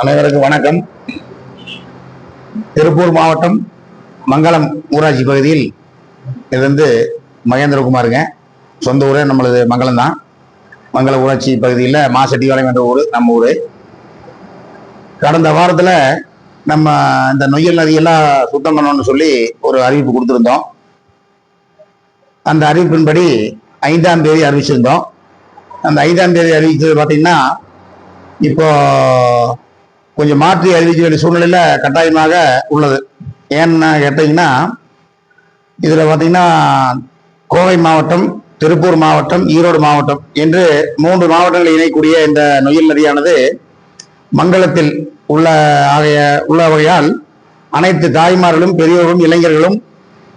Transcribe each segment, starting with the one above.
அனைவருக்கும் வணக்கம். திருப்பூர் மாவட்டம் மங்களம் ஊராட்சி பகுதியில் இருந்து மகேந்திரகுமாருங்க. சொந்த ஊரே நம்மளது மங்களம் தான். மங்களம் ஊராட்சி பகுதியில் மாசெட்டிவாளையம் என்ற ஊர் நம்ம ஊர். கடந்த வாரத்தில் நம்ம இந்த நொய்யல் நதியெல்லாம் சுத்தம் பண்ணணும்னு சொல்லி ஒரு அறிவிப்பு கொடுத்துருந்தோம். அந்த அறிவிப்பின்படி ஐந்தாம் தேதி அறிவிச்சிருந்தோம். அந்த ஐந்தாம் தேதி அறிவிச்சது பார்த்தீங்கன்னா இப்போ கொஞ்சம் மாற்றி அறிவிக்க வேண்டிய சூழ்நிலையில் கட்டாயமாக உள்ளது. ஏன்னு கேட்டிங்கன்னா இதில் பார்த்தீங்கன்னா கோவை மாவட்டம் திருப்பூர் மாவட்டம் ஈரோடு மாவட்டம் என்று மூன்று மாவட்டங்களை இணைக்கூடிய இந்த நொயில் நதியானது மங்களத்தில் உள்ள ஆகிய உள்ள வகையால் அனைத்து தாய்மார்களும் பெரியோர்களும் இளைஞர்களும்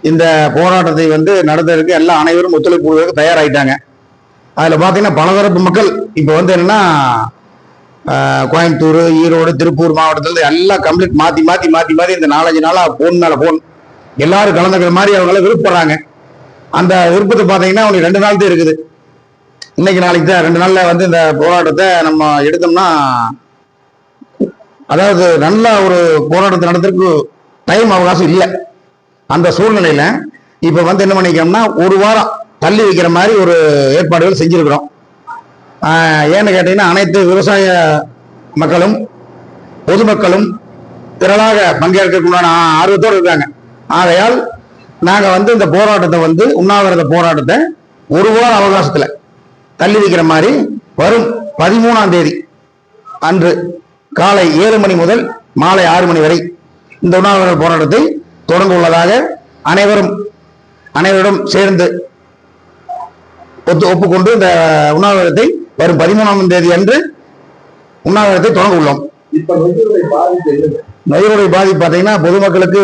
இந்த போராட்டத்தை வந்து நடத்துறதுக்கு எல்லா அனைவரும் ஒத்துழைப்பு கொடுக்கறதுக்கு தயாராகிட்டாங்க அதில் பார்த்தீங்கன்னா பலதரப்பு மக்கள் இப்போ வந்து என்னன்னா கோயம்புத்தூர் ஈரோடு திருப்பூர் மாவட்டத்துல எல்லாம் கம்ப்ளீட் மாற்றி மாற்றி மாற்றி மாற்றி இந்த நாலஞ்சு நாளாக ஃபோன் மேலே ஃபோன் எல்லாரும் கலந்துக்கிற மாதிரி அவங்களாம் விருப்பப்படுறாங்க. அந்த விருப்பத்தை பார்த்தீங்கன்னா அவங்களுக்கு ரெண்டு நாள் தான் இருக்குது. இன்னைக்கு நாளைக்கு தான் ரெண்டு நாளில் வந்து இந்த போராட்டத்தை நம்ம எடுத்தோம்னா அதாவது நல்ல ஒரு போராட்டத்தை நடத்துறதுக்கு டைம் அவகாசம் இல்லை. அந்த சூழ்நிலையில் இப்போ வந்து என்ன பண்ணிக்கோம்னா ஒரு வாரம் தள்ளி வைக்கிற மாதிரி ஒரு ஏற்பாடுகள் செஞ்சுருக்கிறோம். ஏன்னு கேட்டீங்கன்னா அனைத்து விவசாய மக்களும் பொதுமக்களும் திரளாக பங்கேற்கக்குள்ளான ஆர்வத்தோடு இருக்காங்க. ஆகையால் நாங்கள் வந்து இந்த போராட்டத்தை வந்து உண்ணாவிரத போராட்டத்தை ஒரு வார அவகாசத்தில் தள்ளி வைக்கிற மாதிரி வரும் பதிமூணாம் தேதி அன்று காலை ஏழு மணி முதல் மாலை ஆறு மணி வரை இந்த உண்ணாவிரத போராட்டத்தை தொடங்க உள்ளதாக அனைவரும் அனைவரிடம் சேர்ந்து ஒத்து ஒப்புக்கொண்டு இந்த உண்ணாவிரதத்தை வரும் பதிமூணாம் தேதி அன்று உண்ணாவிரதத்தை தொடங்க உள்ளோம். இப்ப நொய்யலுடைய பாதிப்பு பார்த்தீங்கன்னா பொதுமக்களுக்கு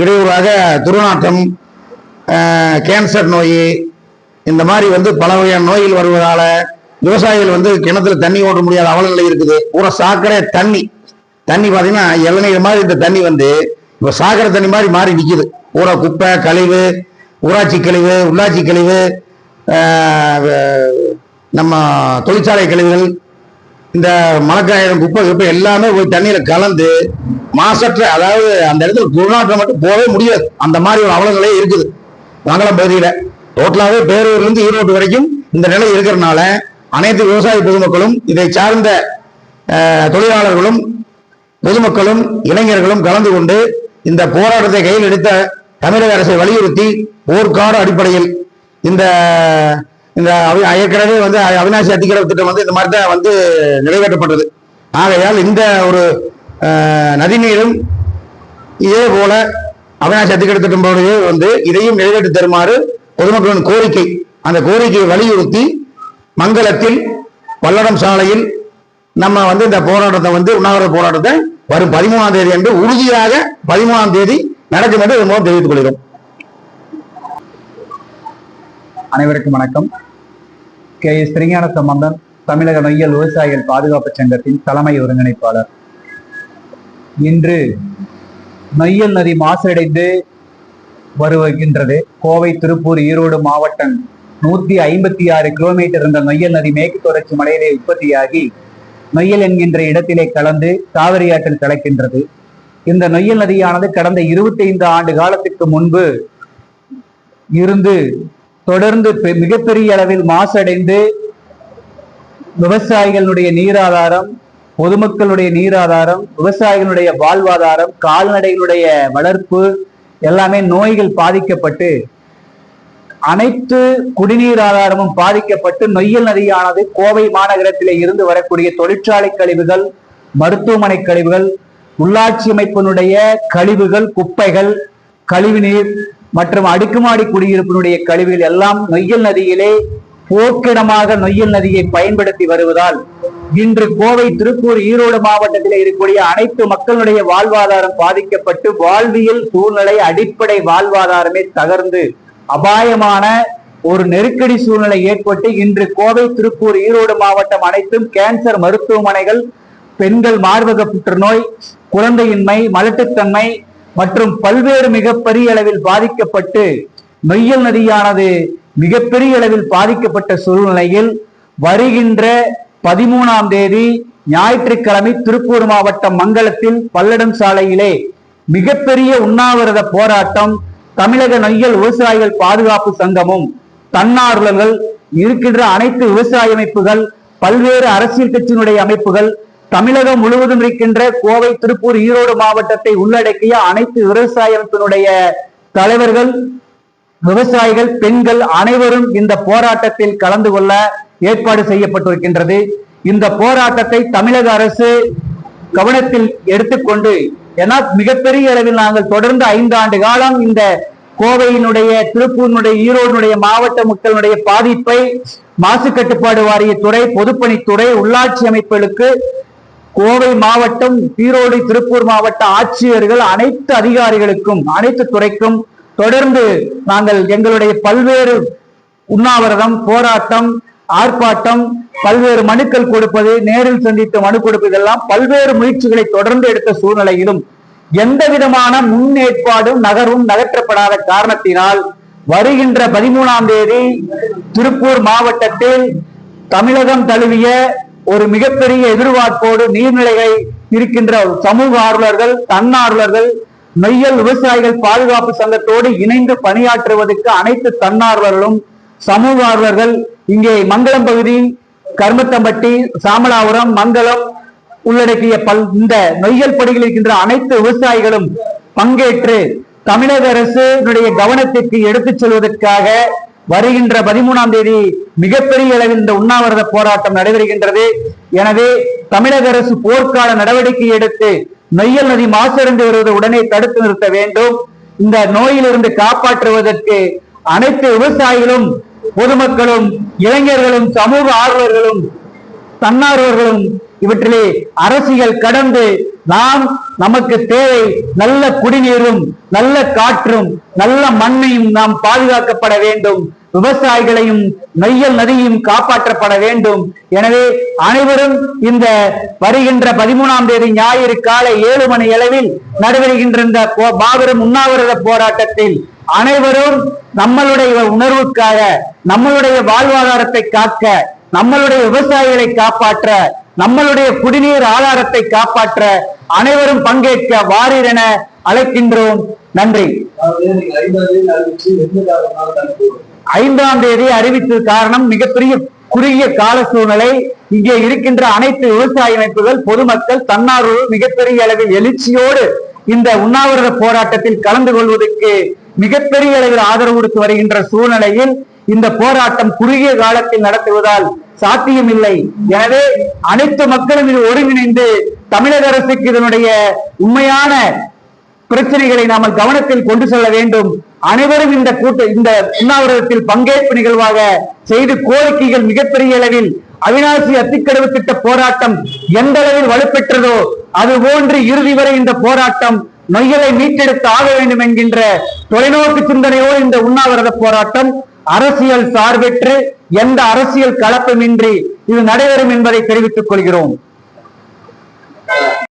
இடையூறாக துர்நாற்றம் கேன்சர் நோய் இந்த மாதிரி வந்து பல வகையான நோய்கள் வருவதால விவசாயிகள் வந்து கிணத்துல தண்ணி ஓட்ட முடியாத அவல நிலை இருக்குது. பூரா சாக்கடை தண்ணி தண்ணி பார்த்தீங்கன்னா இளநீர் மாதிரி இந்த தண்ணி வந்து இப்போ சாக்கடை தண்ணி மாதிரி மாறி நிக்குது. பூரா குப்பை கழிவு ஊராட்சி கழிவு உள்ளாட்சி கழிவு நம்ம தொழிற்சாலை கழிவுகள் இந்த மழைக்காயிரம் குப்பை குப்பை எல்லாமே போய் தண்ணியில கலந்து மாசற்ற அதாவது அந்த இடத்துல துர்நாற்றம் மட்டும் போகவே முடியாது. அந்த மாதிரி ஒரு அவலங்களே இருக்குது. மங்களம் பகுதியில். டோட்டலாகவே பேரூர்லேருந்து ஈரோடு வரைக்கும் இந்த நிலை இருக்கிறதுனால அனைத்து விவசாய பொதுமக்களும் இதை சார்ந்த தொழிலாளர்களும் பொதுமக்களும் இளைஞர்களும் கலந்து கொண்டு இந்த போராட்டத்தை கையில் எடுத்த தமிழக அரசை வலியுறுத்தி போர்க்கால அடிப்படையில் இந்த இந்த அவி- ஏற்கனவே வந்து அவினாசி அவிநாசி திட்டம் வந்து இந்த மாதிரி தான் வந்து நிறைவேற்றப்பட்டது. ஆகையால் இந்த ஒரு நதிநீரும் இதே போல அவிநாசி அத்திக்கிற திட்டம் போலவே வந்து இதையும் நிறைவேற்றி தருமாறு பொதுமக்களின் கோரிக்கை. அந்த கோரிக்கையை வலியுறுத்தி மங்களத்தில் பல்லடம் சாலையில் நம்ம வந்து இந்த போராட்டத்தை வந்து உண்ணாவிரத போராட்டத்தை வரும் பதிமூணாம் தேதி என்று உறுதியாக பதிமூணாம் தேதி நடக்கும் என்று இதன் மூலம் தெரிவித்துக் கொள்கிறோம். அனைவருக்கும் வணக்கம். கே. எஸ். திருஞான சம்பந்தன் தமிழக நொய்யல் விவசாயிகள் பாதுகாப்பு சங்கத்தின் தலைமை ஒருங்கிணைப்பாளர். இன்று நொய்யல் நதி மாசடைந்து வருகின்றது. கோவை திருப்பூர் ஈரோடு மாவட்டம் நூத்தி ஐம்பத்தி ஆறு கிலோமீட்டர் இருந்த நொய்யல் நதி மேற்கு தொடர்ச்சி மலையிலே உற்பத்தியாகி நொய்யல் என்கின்ற இடத்திலே கலந்து காவிரி ஆற்றில் கலக்கின்றது. இந்த நொய்யல் நதியானது கடந்த 25 ஆண்டு காலத்துக்கு முன்பு இருந்து தொடர்ந்து பெ- மிகப்பெரிய அளவில் மாசடைந்து விவசாயிகளுடைய நீராதாரம் பொதுமக்களுடைய நீராதாரம் விவசாயிகளுடைய வாழ்வாதாரம் கால்நடைகளுடைய வளர்ப்பு எல்லாமே நோய்கள் பாதிக்கப்பட்டு அனைத்து குடிநீர் ஆதாரமும் பாதிக்கப்பட்டு நொய்யல் நதியானது கோவை மாநகரத்திலே இருந்து வரக்கூடிய தொழிற்சாலை கழிவுகள் மருத்துவமனை கழிவுகள் உள்ளாட்சி அமைப்பினுடைய கழிவுகள் குப்பைகள் கழிவுநீர் மற்றும் அடுக்குமாடி குடியிருப்பினுடைய கழிவுகள் எல்லாம் நொய்யல் நதியிலே போக்கிடமாக நொய்யல் நதியை பயன்படுத்தி வருவதால் இன்று கோவை திருப்பூர் ஈரோடு மாவட்டத்தில் இருக்கக்கூடிய அனைத்து மக்களுடைய வாழ்வாதாரம் பாதிக்கப்பட்டு வாழ்வியல் சூழ்நிலை அடிப்படை வாழ்வாதாரமே தகர்ந்து அபாயமான ஒரு நெருக்கடி சூழ்நிலை ஏற்பட்டு இன்று கோவை திருப்பூர் ஈரோடு மாவட்டம் அனைத்தும் கேன்சர் மருத்துவமனைகள் பெண்கள் மார்பக புற்றுநோய் குழந்தையின்மை மலட்டுத்தன்மை மற்றும் பல்வேறு மிகப்பெரிய அளவில் பாதிக்கப்பட்டு நொய்யல் நதியானது மிகப்பெரிய அளவில் பாதிக்கப்பட்ட சூழ்நிலையில் வருகின்ற பதிமூணாம் தேதி ஞாயிற்றுக்கிழமை திருப்பூர் மாவட்டம் மங்களத்தில் பல்லடம் சாலையிலே மிகப்பெரிய உண்ணாவிரத போராட்டம் தமிழக நொய்யல் விவசாயிகள் பாதுகாப்பு சங்கமும் தன்னார்வலர்கள் இருக்கின்ற அனைத்து விவசாய அமைப்புகள் பல்வேறு அரசியல் கட்சியினுடைய அமைப்புகள் தமிழகம் முழுவதும் இருக்கின்ற கோவை திருப்பூர் ஈரோடு மாவட்டத்தை உள்ளடக்கிய அனைத்து விவசாயத்தினுடைய தலைவர்கள் விவசாயிகள் பெண்கள் அனைவரும் இந்த போராட்டத்தில் கலந்து கொள்ள ஏற்பாடு செய்யப்பட்டிருக்கின்றது. இந்த போராட்டத்தை தமிழக அரசு கவனத்தில் எடுத்துக்கொண்டு ஏன்னா மிகப்பெரிய அளவில் நாங்கள் தொடர்ந்து ஐந்து ஆண்டு காலம் இந்த கோவையினுடைய திருப்பூரினுடைய ஈரோடுடைய மாவட்ட மக்களுடைய பாதிப்பை மாசு கட்டுப்பாடு வாரியத்துறை பொதுப்பணித்துறை உள்ளாட்சி அமைப்புகளுக்கு கோவை மாவட்டம் ஈரோடு திருப்பூர் மாவட்ட ஆட்சியர்கள் அனைத்து அதிகாரிகளுக்கும் அனைத்து துறைக்கும் தொடர்ந்து நாங்கள் எங்களுடைய பல்வேறு உண்ணாவிரதம் போராட்டம் ஆர்ப்பாட்டம் பல்வேறு மனுக்கள் கொடுப்பது நேரில் சந்தித்து மனு கொடுப்பது எல்லாம் பல்வேறு முயற்சிகளை தொடர்ந்து எடுத்த சூழ்நிலையிலும் எந்த விதமான முன்னேற்பாடும் நகரும் நகற்றப்படாத காரணத்தினால் வருகின்ற பதிமூணாம் தேதி திருப்பூர் மாவட்டத்தில் தமிழகம் தழுவிய ஒரு மிகப்பெரிய எதிர்பார்ப்போடு நீர்நிலைகள் இருக்கின்ற சமூக ஆர்வலர்கள் தன்னார்வலர்கள் நொய்யல் விவசாயிகள் பாதுகாப்பு சங்கத்தோடு இணைந்து பணியாற்றுவதற்கு அனைத்து தன்னார்வலர்களும் சமூக ஆர்வலர்கள் இங்கே மங்களம் பகுதி கருமத்தம்பட்டி சாமலாபுரம் மங்களம் உள்ளடக்கிய பல் இந்த நொய்யல் படுகையில் இருக்கின்ற அனைத்து விவசாயிகளும் பங்கேற்று தமிழக அரசுடைய கவனத்திற்கு எடுத்துச் செல்வதற்காக வருகின்ற பதிமூணாம் தேதி மிகப்பெரிய அளவில் இந்த உண்ணாவிரத போராட்டம் நடைபெறுகின்றது. எனவே தமிழக அரசு போர்க்கால நடவடிக்கை எடுத்து நொய்யல் நதி மாசடைந்து வருவதை உடனே தடுத்து நிறுத்த வேண்டும். இந்த நோயிலிருந்து காப்பாற்றுவதற்கு அனைத்து விவசாயிகளும் பொதுமக்களும் இளைஞர்களும் சமூக ஆர்வலர்களும் தன்னார்வர்களும் இவற்றிலே அரசியல் கடந்து நாம் நமக்கு தேவை நல்ல குடிநீரும் நல்ல காற்றும் நல்ல மண்ணையும் நாம் பாதுகாக்கப்பட வேண்டும். விவசாயிகளையும் நொய்யல் நதியும் காப்பாற்றப்பட வேண்டும். எனவே அனைவரும் இந்த வருகின்ற பதிமூணாம் தேதி ஞாயிறு காலை ஏழு மணி அளவில் நடைபெறுகின்ற இந்த போ- மாபெரும் உண்ணாவிரத போராட்டத்தில் அனைவரும் நம்மளுடைய உணர்வுக்காக நம்மளுடைய வாழ்வாதாரத்தை காக்க நம்மளுடைய விவசாயிகளை காப்பாற்ற நம்மளுடைய குடிநீர் ஆதாரத்தை காப்பாற்ற அனைவரும் பங்கேற்க வாரீர் என அழைக்கின்றோம். நன்றி. ஐந்தாம் தேதி அறிவித்தது காரணம் மிகப்பெரிய குறுகிய கால சூழ்நிலை. இங்கே இருக்கின்ற அனைத்து விவசாய அமைப்புகள் பொதுமக்கள் தன்னார்வலர்கள் மிகப்பெரிய அளவில் எழுச்சியோடு இந்த உண்ணாவிரத போராட்டத்தில் கலந்து கொள்வதற்கு மிகப்பெரிய அளவில் ஆதரவு கொடுத்து வருகின்ற சூழ்நிலையில் இந்த போராட்டம் குறுகிய காலத்தில் நடத்துவதால் சாத்தியமில்லை. எனவே அனைத்து மக்களும் இது ஒருங்கிணைந்து தமிழக அரசுக்கு இதனுடைய உண்மையான பிரச்சனைகளை நாம் கவனத்தில் கொண்டு செல்ல வேண்டும். அனைவரும் இந்த கூட்ட இந்த உண்ணாவிரதத்தில் பங்கேற்பு நிகழ்வாக செய்து கோரிக்கைகள் மிகப்பெரிய அளவில் அவினாசி அத்திக்கடவு திட்ட போராட்டம் எந்த அளவில் வலுப்பெற்றதோ அது போன்று இறுதி வரை இந்த போராட்டம் நொய்யலை மீட்டெடுத்து ஆக வேண்டும் என்கின்ற தொலைநோக்கு சிந்தனையோடு இந்த உண்ணாவிரத போராட்டம் அரசியல் சார்பற்று எந்த அரசியல் கலப்பமின்றி இது நடைபெறும் என்பதை தெரிவித்துக் கொள்கிறோம்.